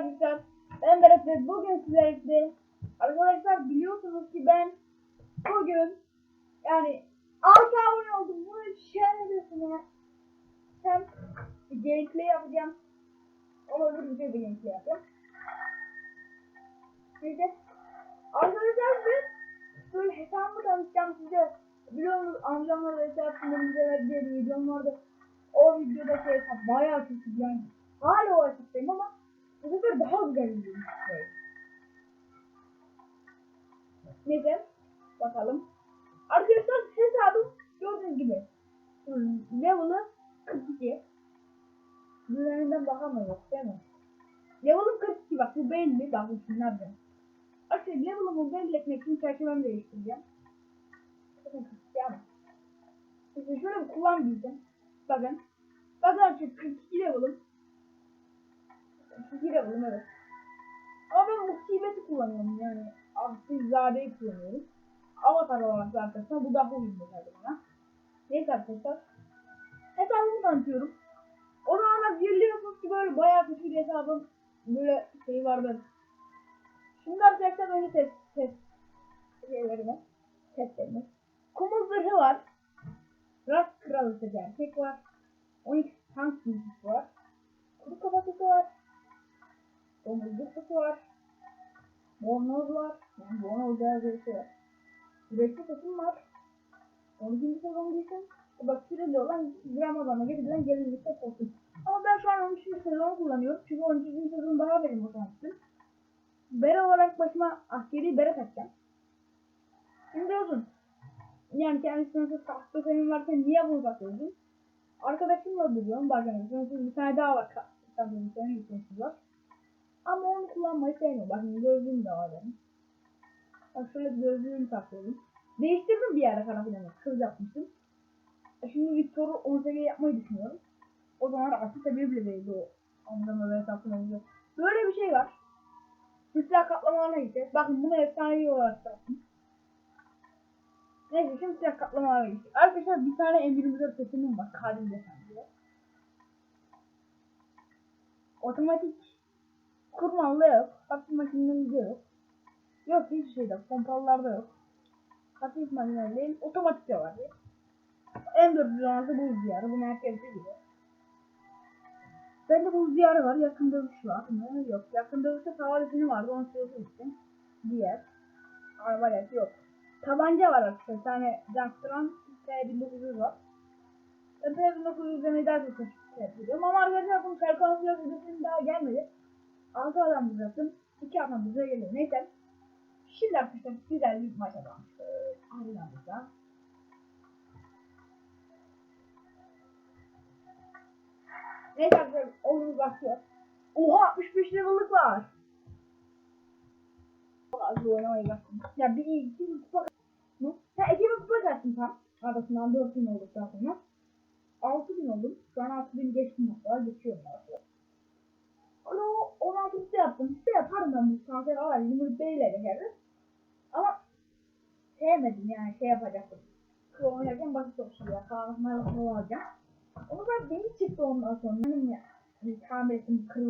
arkadaşlar. Ben Berat ve bugün sizlerle arkadaşlar biliyorsunuz ki ben bugün yani 6 abone oldum. Bunu şerefesine hem gameplay yapacağım. Bir şey bir gameplay yapacağım. Neyse. Arkadaşlar ben böyle hesabımı tanıtacağım size. Biliyorsunuz amcamla ve verdiği bir videom vardı. O videodaki hesap bayağı kötü yani. Hala o hesaptayım ama bu sefer daha güzel bir şey. Neyse bakalım. Arkadaşlar hesabım gördüğünüz gibi hmm, level'ı 42. Düzeninden bakamıyoruz değil mi? Level'ım 42 bak bu belli. Bak bu şunlar da. Arkadaşlar level'ımı belli etmek için çerçevemi değiştireceğim. Bakın 42 ama. İşte şöyle bir kullan diyeceğim. Bakın. Bakın arkadaşlar 42 level'ım. 42 level'ım evet. Ama ben musibeti kullanıyorum yani. Asilzadeyi kullanıyorum. Avatar olarak da arkadaşlar bu daha uyumlu geldi bana. Neyse arkadaşlar. Hesabımı tanıtıyorum. O zamanlar biliyorsunuz ki böyle bayağı kötü bir hesabım böyle şey vardı. Şimdi arkadaşlar böyle test test şeylerime testlerime. Kumul zırhı var. Rast kralısı gerçek var. 12 tank bilgisi var. Kuru kafatası var. Domuzluk sesi var. Bornoz var. Yani bornoz bir şey var. Üretki sesim var. 12. sezon giysin. Bak süreli olan Ramazan'a gidilen gelinlikte olsun. Ama ben şu an 13. sezon kullanıyorum. Çünkü 12. sezon daha benim otomatiktim. Bere olarak başıma askeri bere takacağım. Şimdi olsun. Yani kendisine nasıl tahta senin varken niye bunu takıyorsun? Arkadaşımla duruyorum. Bazen bir tane daha var. Sanırım senin lisansız var. Ama onu kullanmayı sevmiyorum. Bakın gözlüğüm de var benim. Bak şöyle gözlüğümü takıyorum. Değiştirdim bir yerde karanfilini. Kız yapmıştım. E Şimdi Victor'u 18 yapmayı düşünüyorum. O zaman artık tabii bile değildi o. Anlama ve takılınca. Böyle bir şey var. Silah kaplamalarına gideceğiz. Bakın bunu efsanevi olarak yaptım. Neyse şimdi silah kaplamalarına gideceğiz. Arkadaşlar bir tane emrimizde sesimim var. Kadim desem diye. Otomatik kurmalı yok. Hafif makinelerde yok. Yok hiçbir şeyde. Pompalılarda yok. Hafif makineli değil. Otomatik de var. En dördüncü buz diyarı. Bunu herkes biliyor. Bende buz diyarı var. Yakın dövüş var mı? Yok. Yakın dövüşte tavarısını vardı. Onu için. Diğer. Yası yok. Tabanca var arkadaşlar. Bir tane Junkstran T1900 var. Ben T1900'e daha çok yapıyorum. Ama arkadaşlar bu Serkan Siyah videosunun daha gelmedi. 6 adam bulacaktım. 2 adam bize geliyor. Neyse. Şimdi arkadaşlar güzel bir maç atalım. Arenamızda. Neyse arkadaşlar oyunumuz başlıyor. Oha 65 level'lık var. Az oynamayı bıraktım. Ya bir iki bir kupa mı? Ha iki bir kupa kaçtım tam. Arasından 4 bin olduktan sonra. 6 bin oldum. Şu an 6 bin geçtim hatta. Geçiyorum artık. Onu 16 üstü yaptım. Üstü yaparım ben bu kanser var. Yumruk beyle geçeriz. Ama sevmedim yani şey yapacaktım. Kıva oynarken basit olsun ya. Kahve alacağım. Onu da beni çıktı ondan sonra. Benim ya. Bir tamir ettim kırıldı.